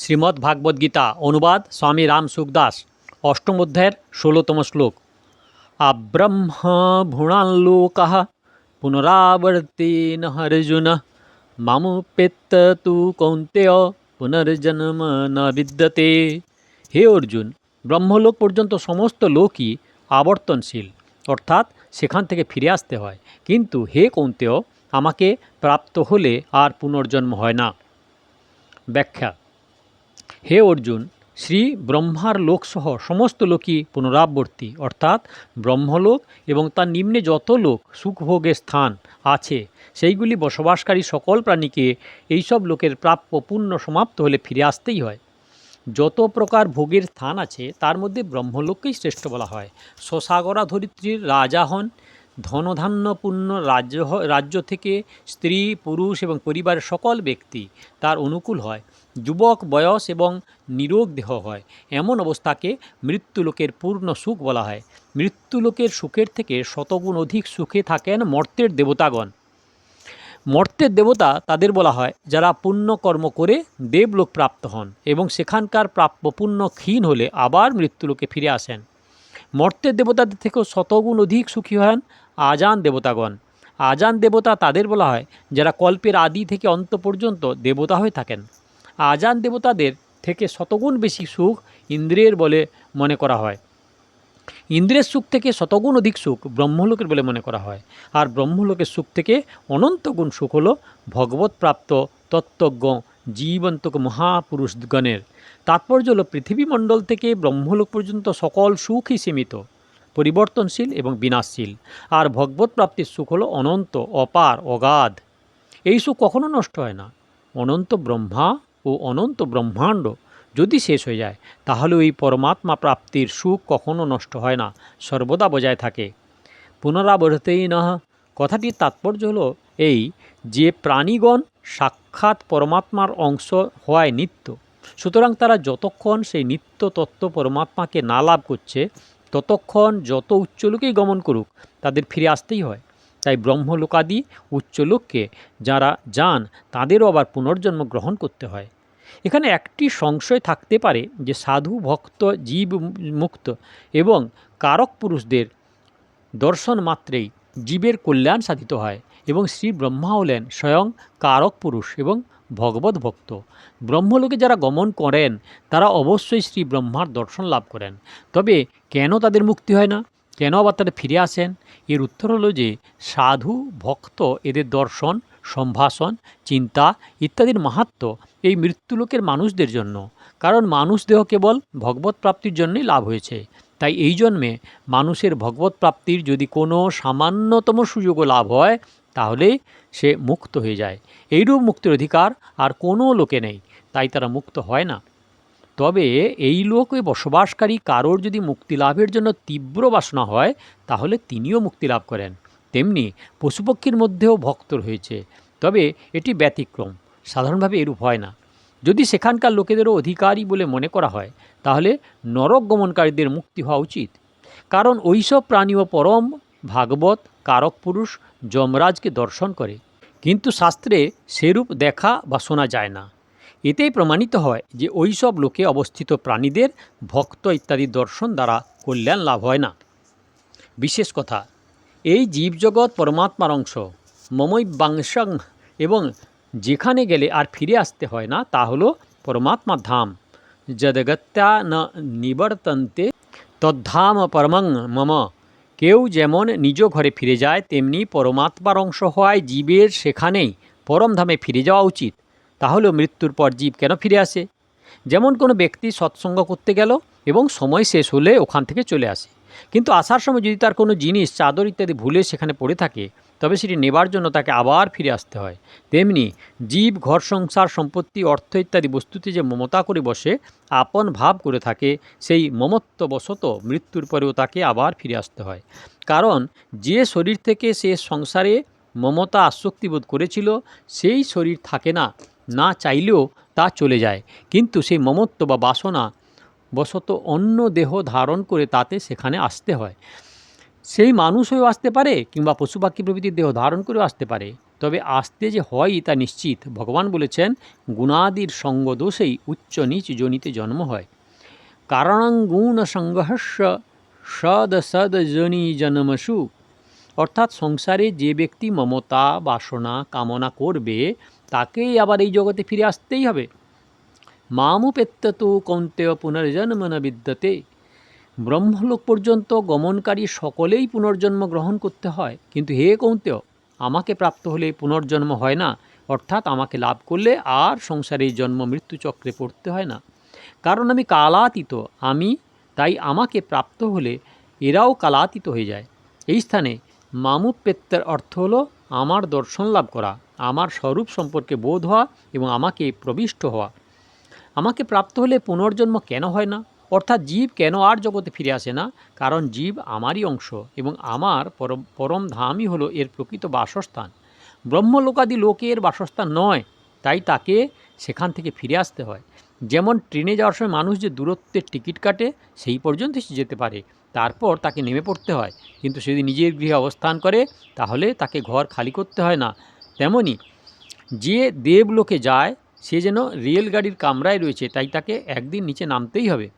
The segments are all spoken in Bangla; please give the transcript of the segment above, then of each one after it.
শ্রীমদ্ ভাগবত গীতা, অনুবাদ স্বামী রাম সুখদাস, অষ্টম অধ্যায়ের ষোলোতম শ্লোক। আব্রহ্ম ভুণাল্লোক পুনরাবর্তেন অর্জুন মামুপেত্ত তু কৌন্তেয় পুনর্জন্ম ন বিদ্যতে। হে অর্জুন, ব্রহ্মলোক পর্যন্ত সমস্ত লোকই আবর্তনশীল, অর্থাৎ সেখান থেকে ফিরে আসতে হয়। কিন্তু হে কৌন্তেয়, আমাকে প্রাপ্ত হলে আর পুনর্জন্ম হয় না। ব্যাখ্যা হে অর্জুন, শ্রী ব্রহ্মার লোকসহ সমস্ত লোকই পুনরাবর্তী, অর্থাৎ ব্রহ্মলোক এবং তার নিম্নে যত লোক সুখভোগের স্থান আছে, সেইগুলি বসবাসকারী সকল প্রাণীকে এইসব লোকের প্রাপ্য পুণ্য সমাপ্ত হলে ফিরে আসতেই হয়। যত প্রকার ভোগের স্থান আছে, তার মধ্যে ব্রহ্মলোককেই শ্রেষ্ঠ বলা হয়। স্বসাগরা ধরিত্রীর রাজা হন। ধনধান্যপূর্ণ রাজ্য রাজ্য থেকে স্ত্রী, পুরুষ এবং পরিবারের সকল ব্যক্তি তার অনুকূল হয়। যুবক বয়স এবং নিরোগ দেহ হয়। এমন অবস্থাকে মৃত্যুলোকের পূর্ণ সুখ বলা হয়। মৃত্যুলোকের সুখের থেকে শতগুণ অধিক সুখে থাকেন মর্তের দেবতাগণ। মর্তের দেবতা তাদের বলা হয়, যারা পুণ্যকর্ম করে দেবলোক প্রাপ্ত হন এবং সেখানকার প্রাপ্য পুণ্য ক্ষীণ হলে আবার মৃত্যুলোকে ফিরে আসেন। মর্তের দেবতাদের থেকেও শতগুণ অধিক সুখী হন আজান দেবতাগণ। আজান দেবতা তাদের বলা হয়, যারা কল্পের আদি থেকে অন্ত পর্যন্ত দেবতা হয়ে থাকেন। আজান দেবতাদের থেকে শতগুণ বেশি সুখ ইন্দ্রিয়ের বলে মনে করা হয়। ইন্দ্রের সুখ থেকে শতগুণ অধিক সুখ ব্রহ্মলোকের বলে মনে করা হয়। আর ব্রহ্মলোকের সুখ থেকে অনন্তগুণ সুখ হল ভগবৎপ্রাপ্ত তত্ত্বজ্ঞ জীবন্তক মহাপুরুষগণের। তাৎপর্য হল পৃথিবীমণ্ডল থেকে ব্রহ্মলোক পর্যন্ত সকল সুখই সীমিত, পরিবর্তনশীল এবং বিনাশশীল। আর ভগবত প্রাপ্তির সুখ হলো অনন্ত, অপার, অগাধ। এই সুখ কখনো নষ্ট হয় না। অনন্ত ব্রহ্মা ও অনন্ত ব্রহ্মাণ্ড যদি শেষ হয়ে যায়, তাহলে ওই পরমাত্মা প্রাপ্তির সুখ কখনো নষ্ট হয় না, সর্বদা বজায় থাকে। পুনরাবর্তেই না কথাটির তাৎপর্য হলো এই যে প্রাণীগণ সাক্ষাৎ পরমাত্মার অংশ হওয়ায় নিত্য, সুতরাং তারা যতক্ষণ সেই নিত্য তত্ত্ব পরমাত্মাকে না লাভ করছে, ততক্ষণ যত উচ্চলোকেই গমন করুক, তাদের ফিরে আসতেই হয়। তাই ব্রহ্মলোকাদি উচ্চলোককে যারা যান, তাদেরও আবার পুনর্জন্ম গ্রহণ করতে হয়। এখানে একটি সংশয় থাকতে পারে যে সাধু, ভক্ত, জীব মুক্ত এবং কারক পুরুষদের দর্শন মাত্রেই জীবের কল্যাণ সাধিত হয় এবং শ্রী ব্রহ্মা হলেন স্বয়ং কারক পুরুষ এবং ভগবত ভক্ত। ব্রহ্মলোকে যারা গমন করেন, তারা অবশ্যই শ্রী ব্রহ্মার দর্শন লাভ করেন। তবে কেন তাদের মুক্তি হয় না? কেন আবার তারা ফিরে আসেন? এর উত্তর হলো যে, সাধু, ভক্ত, এদের দর্শন, সম্ভাষণ, চিন্তা ইত্যাদির মাহাত্ম এই মৃত্যুলোকের মানুষদের জন্য। কারণ মানুষ দেহ কেবল ভগবত প্রাপ্তির জন্যই লাভ হয়েছে। তাই এই জন্মে মানুষের ভগবত প্রাপ্তির যদি কোনো সামান্যতম সুযোগও লাভ হয়, তাহলে সে মুক্ত হয়ে যায়। এইরূপ মুক্তির অধিকার আর কোনো লোকে নেই। তাই তারা মুক্ত হয় না। তবে এই লোকে বসবাসকারী কারোর যদি মুক্তি লাভের জন্য তীব্র বাসনা হয়, তাহলে তিনিও মুক্তি লাভ করেন। তেমনি পশুপক্ষীর মধ্যেও ভক্ত রয়েছে তবে এটি ব্যতিক্রম, সাধারণভাবে এরূপ হয় না। যদি সেখানকার লোকেদেরও অধিকারী বলে মনে করা হয়, তাহলে নরক গমনকারীদের মুক্তি হওয়া উচিত। কারণ ওইসব প্রাণীও পরম ভাগবত, কারক পুরুষ, যমরাজকে দর্শন করে। কিন্তু শাস্ত্রে সেরূপ দেখা বা শোনা যায় না। এতেই প্রমাণিত হয় যে ওই সব লোকে অবস্থিত প্রাণীদের ভক্ত ইত্যাদি দর্শন দ্বারা কল্যাণ লাভ হয় না। বিশেষ কথা, এই জীবজগৎ পরমাত্মার অংশ মমৈ বাংশং এবং যেখানে গেলে আর ফিরে আসতে হয় না, তা হলো পরমাত্মার ধাম। যদগত্যা ন নিবর্তন্তে তদ্ধাম পরমং মম। কেউ যেমন নিজ ঘরে ফিরে যায়, তেমনি পরমাত্মার অংশ হওয়ায় জীবের সেখানেই পরমধামে ফিরে যাওয়া উচিত। তাহলে মৃত্যুর পর জীব কেন ফিরে আসে? যেমন কোনো ব্যক্তি সৎসঙ্গ করতে গেল এবং সময় শেষ হলে ওখান থেকে চলে আসে। কিন্তু আসার সময় যদি তার কোনো জিনিস, চাদর ইত্যাদি ভুলে সেখানে পড়ে থাকে, তবে সেটি নেবার জন্য তাকে আবার ফিরে আসতে হয়। তেমনি জীব, ঘর, সংসার, সম্পত্তি, অর্থ ইত্যাদি বস্তুতে যে মমতা করে বসে, আপন ভাব করে থাকে, সেই মমত্ববশত মৃত্যুর পরেও তাকে আবার ফিরে আসতে হয়। কারণ যে শরীর থেকে সে সংসারে মমতা আসক্তি বোধ করেছিল, সেই শরীর থাকে না। না চাইলেও তা চলে যায়। কিন্তু সেই মমত্ব বা বাসনা বশত অন্য দেহ ধারণ করে তাতে সেখানে আসতে হয়। সেই মানুষ হয়েও আসতে পারে কিংবা পশু পাখি প্রভৃতির দেহ ধারণ করেও আসতে পারে। তবে আসতে যে হয় তা নিশ্চিত। ভগবান বলেছেন, গুণাদির সঙ্গ দোষেই উচ্চ নিচ জনিতে জন্ম হয়। কারণং গুণ সংঘর্ষ সদ সদ জনি জন্মসু। অর্থাৎ সংসারে যে ব্যক্তি মমতা, বাসনা, কামনা করবে তাকেই আবার এই জগতে ফিরে আসতেই হবে। মামুপেত্তু কৌন্তেয় পুনর্জন্ম ন বিদ্যতে। ব্রহ্মলোক পর্যন্ত গমনকারী সকলেই পুনর্জন্ম গ্রহণ করতে হয়। কিন্তু হে কৌন্তেয়, আমাকে প্রাপ্ত হলে পুনর্জন্ম হয় না। অর্থাৎ আমাকে লাভ করলে আর সংসারে জন্ম মৃত্যু চক্রে পড়তে হয় না। কারণ আমি কালাতীত, আমি তাই আমাকে প্রাপ্ত হলে এরাও কালাতীত হয়ে যায়। এই স্থানে মামুপেত্তের অর্থ হলো আমার দর্শন লাভ করা, আমার স্বরূপ সম্পর্কে বোধ হওয়া এবং আমাকে প্রবিষ্ট হওয়া। আমাকে প্রাপ্ত হলে পুনর্জন্ম কেন হয় না? অর্থাৎ জীব কেন আর জগতে ফিরে আসে না? কারণ জীব আমারই অংশ এবং আমার পরম পরম ধামই হলো এর প্রকৃত বাসস্থান। ব্রহ্মলোকাদি লোকের বাসস্থান নয়, তাই তাকে সেখান থেকে ফিরে আসতে হয়। যেমন ট্রেনে যাওয়ার সময় মানুষ যে দূরত্বের টিকিট কাটে, সেই পর্যন্ত সে যেতে পারে। তারপর তাকে নেমে পড়তে হয়। কিন্তু সে যদি নিজের গৃহে অবস্থান করে, তাহলে তাকে ঘর খালি করতে হয় না। তেমনি যে দেবলোকে যায়, সে যেন রেলগাড়ির কামরায় রয়েছে, তাই তাকে একদিন নিচে নামতেই হবে।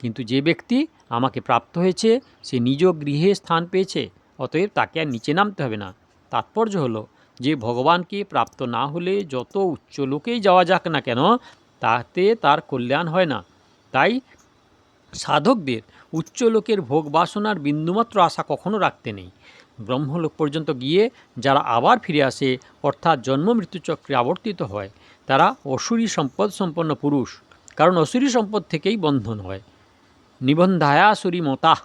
কিন্তু যে ব্যক্তি আমাকে প্রাপ্ত হয়েছে, সে নিজ গৃহে স্থান পেয়েছে, অতএব তাকে আর নিচে নামতে হবে না। তাৎপর্য হলো, যে ভগবানকে প্রাপ্ত না হলে যত উচ্চ লোকেই যাওয়া যাক না কেন তাতে তার কল্যাণ হয় না। তাই সাধকদের উচ্চ লোকের ভোগ বাসনার বিন্দুমাত্র আশা কখনো রাখতে নেই। ব্রহ্মলোক পর্যন্ত গিয়ে যারা আবার ফিরে আসে, অর্থাৎ জন্ম মৃত্যুচক্রে আবর্তিত হয়, তারা অসুরী সম্পদ সম্পন্ন পুরুষ, কারণ অসুরী সম্পদ থেকেই বন্ধন হয়। নিবন্ধায়াসুরী মতাহ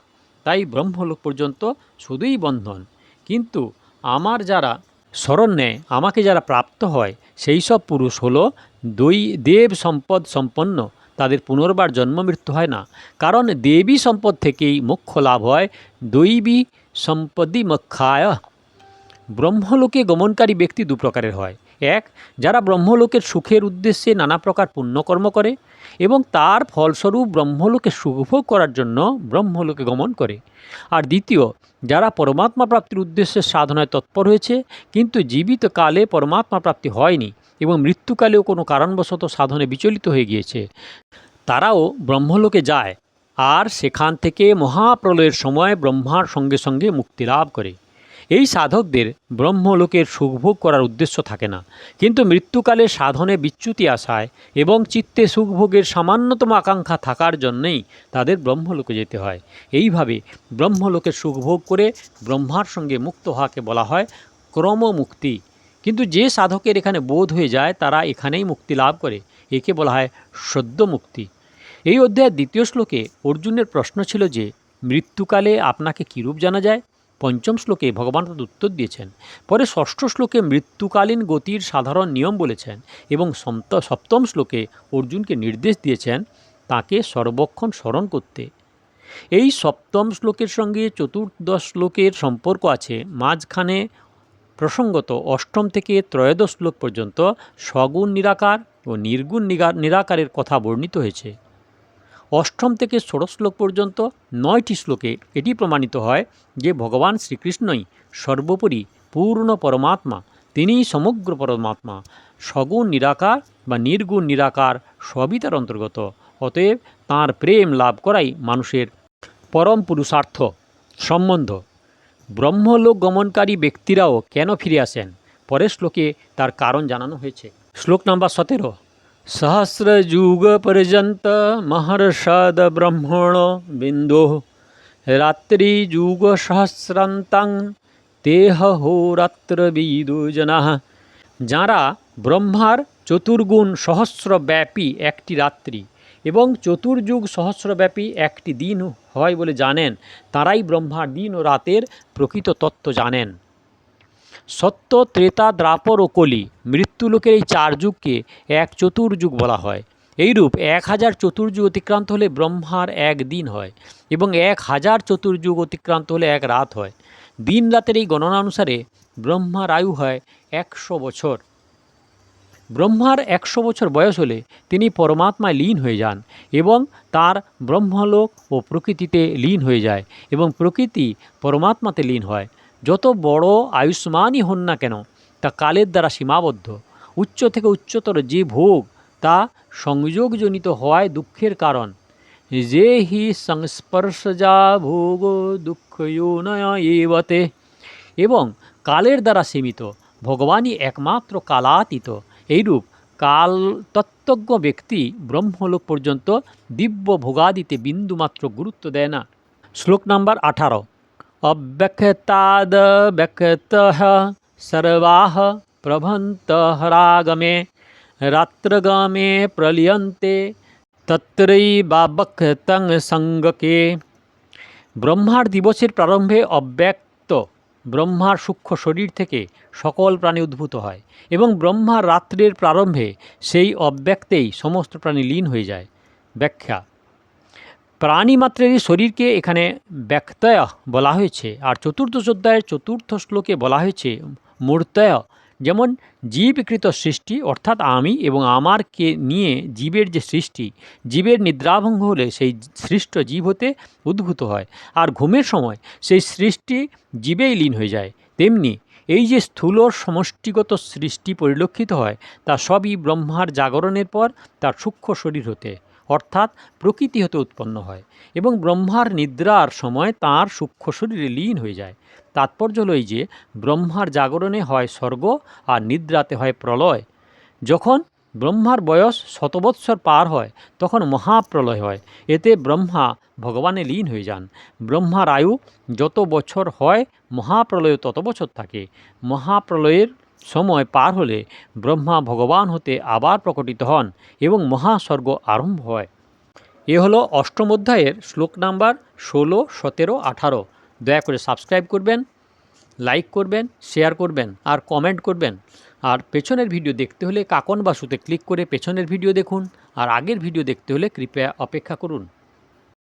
তাই ব্রহ্মলোক পর্যন্ত শুধুই বন্ধন। কিন্তু আমার যারা স্মরণ নেয়, আমাকে যারা প্রাপ্ত হয়, সেই সব পুরুষ হলো দৈ দেব সম্পদ সম্পন্ন, তাদের পুনর্বার জন্ম মৃত্যু হয় না। কারণ দেবী সম্পদ থেকেই মোক্ষ লাভ হয়, দৈবী সম্পদি মক্ষায়। ব্রহ্মলোকে গমনকারী ব্যক্তি দু প্রকারের হয়। এক, যারা ব্রহ্মলোকের সুখের উদ্দেশ্যে নানা প্রকার পুণ্যকর্ম করে এবং তার ফলস্বরূপ ব্রহ্মলোকে সুখভোগ করার জন্য ব্রহ্মলোকে গমন করে। আর দ্বিতীয়, যারা পরমাত্মা প্রাপ্তির উদ্দেশ্যে সাধনায় তৎপর হয়েছে, কিন্তু জীবিত কালে পরমাত্মা প্রাপ্তি হয়নি এবং মৃত্যুকালেও কোনো কারণবশত সাধনে বিচলিত হয়ে গিয়েছে। তারাও ব্রহ্মলোকে যায় আর সেখান থেকে মহাপ্রলয়ের সময় ব্রহ্মার সঙ্গে সঙ্গে মুক্তি লাভ করে। এই সাধকদের ব্রহ্মলোকের সুখভোগ করার উদ্দেশ্য থাকে না। কিন্তু মৃত্যুকালে সাধনে বিচ্যুতি আসায় এবং চিত্তে সুখভোগের সামান্যতম আকাঙ্ক্ষা থাকার জন্যেই তাদের ব্রহ্মলোকে যেতে হয়। এইভাবে ব্রহ্মলোকের সুখভোগ করে ব্রহ্মার সঙ্গে মুক্ত হওয়াকে বলা হয় ক্রমমুক্তি কিন্তু যে সাধকের এখানে বোধ হয়ে যায়, তারা এখানেই মুক্তি লাভ করে। একে বলা হয় সদ্য মুক্তি। এই অধ্যায়ের দ্বিতীয় শ্লোকে অর্জুনের প্রশ্ন ছিল যে, মৃত্যুকালে আপনাকে কীরূপ জানা যায়? পঞ্চম শ্লোকে ভগবান তার উত্তর দিয়েছেন। পরে ষষ্ঠ শ্লোকে মৃত্যুকালীন গতির সাধারণ নিয়ম বলেছেন এবং সপ্ত- সপ্তম শ্লোকে অর্জুনকে নির্দেশ দিয়েছেন তাকে সর্বক্ষণ স্মরণ করতে। এই সপ্তম শ্লোকের সঙ্গে চতুর্দশ শ্লোকের সম্পর্ক আছে। মাঝখানে প্রসঙ্গত অষ্টম থেকে ত্রয়োদশ শ্লোক পর্যন্ত সগুণ নিরাকার ও নির্গুণ নিরাকারের কথা বর্ণিত হয়েছে। অষ্টম থেকে ষোড়শ শ্লোক পর্যন্ত নয়টি শ্লোকে এটি প্রমাণিত হয় যে ভগবান শ্রীকৃষ্ণই সর্বোপরি পূর্ণ পরমাত্মা, তিনিই সমগ্র পরমাত্মা। সগুণ নিরাকার বা নির্গুণ নিরাকার সবই তার অন্তর্গত, অতএব তাঁর প্রেম লাভ করাই মানুষের পরম পুরুষার্থ সম্বন্ধ। ব্রহ্মলোক গমনকারী ব্যক্তিরাও কেন ফিরে আসেন? পরের শ্লোকে তার কারণ জানানো হয়েছে। শ্লোক নাম্বার সতেরো। সহস্রযুগ পর্যন্ত মহর্ষদ ব্রহ্মণ বিন্দু রাত্রি যুগ সহস্রান্তাং তেহ হোরাত্র বিদু জনা যাঁরা ব্রহ্মার চতুর্গুণ সহস্রব্যাপী একটি রাত্রি এবং চতুর্যুগ সহস্রব্যাপী একটি দিন হয় বলে জানেন। তারাই ব্রহ্মার দিন ও রাতের প্রকৃত তত্ত্ব জানেন। সত্য, ত্রেতা, দ্রাপর ও কলি মৃত্যুলোকের এই চার যুগকে এক চতুর্যুগ বলা হয়। এইরূপ এক হাজার চতুর্যুগ অতিক্রান্ত হলে ব্রহ্মার এক দিন হয় এবং এক হাজার চতুর্যুগ অতিক্রান্ত হলে এক রাত হয়। দিন রাতের এই গণনা অনুসারে ব্রহ্মার আয়ু হয় একশো বছর। ব্রহ্মার একশো বছর বয়স হলে তিনি পরমাত্মায় লীন হয়ে যান এবং তার ব্রহ্মলোক ও প্রকৃতিতে লীন হয়ে যায় এবং প্রকৃতি পরমাত্মাতে লীন হয়। যত বড় আয়ুষ্মানই হন না কেন, তা কালের দ্বারা সীমাবদ্ধ। উচ্চ থেকে উচ্চতর যে ভোগ, তা সংযোগজনিত হওয়ায় দুঃখের কারণ। যে হি সংস্পর্শজা ভোগ এবতে। এবং কালের দ্বারা সীমিত, ভগবানই একমাত্র কালাতীত। এইরূপ কাল তত্ত্বজ্ঞ ব্যক্তি ব্রহ্মলোক পর্যন্ত দিব্য ভোগাদিতে বিন্দুমাত্র গুরুত্ব দেয় না। শ্লোক নাম্বার আঠারো। অব্যক্তাদ ব্যক্ত সর্বাহ প্রভন্ত রাগমে, রাত্রগামে প্রলিয়ন্তে তত্রই বাবক্তং সঙ্গকে। ব্রহ্মার দিবসের প্রারম্ভে অব্যক্ত ব্রহ্মার সূক্ষ্ম শরীর থেকে সকল প্রাণী উদ্ভূত হয় এবং ব্রহ্মার রাত্রের প্রারম্ভে সেই অব্যক্তেই সমস্ত প্রাণী লীন হয়ে যায়। ব্যাখ্যা। প্রাণী মাত্রেরই শরীরকে এখানে ব্যক্তয় বলা হয়েছে আর চতুর্থ অধ্যায়ের চতুর্থ শ্লোকে বলা হয়েছে, মূর্তয় যেমন জীবকৃত সৃষ্টি, অর্থাৎ আমি এবং আমারকে নিয়ে জীবের যে সৃষ্টি, জীবের নিদ্রাভঙ্গ হলে সেই সৃষ্ট জীব হতে উদ্ভূত হয়। আর ঘুমের সময় সেই সৃষ্টি জীবেই লীন হয়ে যায়। তেমনি এই যে স্থূল সমষ্টিগত সৃষ্টি পরিলক্ষিত হয়, তা সবই ব্রহ্মার জাগরণের পর তার সূক্ষ্ম শরীর হতে। অর্থাৎ প্রকৃতি হতে উৎপন্ন হয় এবং ব্রহ্মার নিদ্রার সময় তার সূক্ষ্ম শরীরে লীন হয়ে যায়। তাৎপর্য হল এই যে, ব্রহ্মার জাগরণে হয় স্বর্গ আর নিদ্রাতে হয় প্রলয়। যখন ব্রহ্মার বয়স শতবৎসর পার হয়, তখন মহাপ্রলয় হয়। এতে ব্রহ্মা ভগবানে লীন হয়ে যান। ব্রহ্মার আয়ু যত বছর হয় মহাপ্রলয় তত বছর থাকে। মহাপ্রলয়ের সময় পার হলে ব্রহ্মা ভগবান হতে আবার প্রকটিত হন এবং মহাস্বর্গ আরম্ভ হয়। এ হলো অষ্টম অধ্যায়ের শ্লোক নাম্বার ষোলো, সতেরো, আঠারো। দয়া করে সাবস্ক্রাইব করবেন, লাইক করবেন, শেয়ার করবেন আর কমেন্ট করবেন। আর পেছনের ভিডিও দেখতে হলে কাকন বাসুতে ক্লিক করে পেছনের ভিডিও দেখুন আর আগের ভিডিও দেখতে হলে কৃপয়া অপেক্ষা করুন।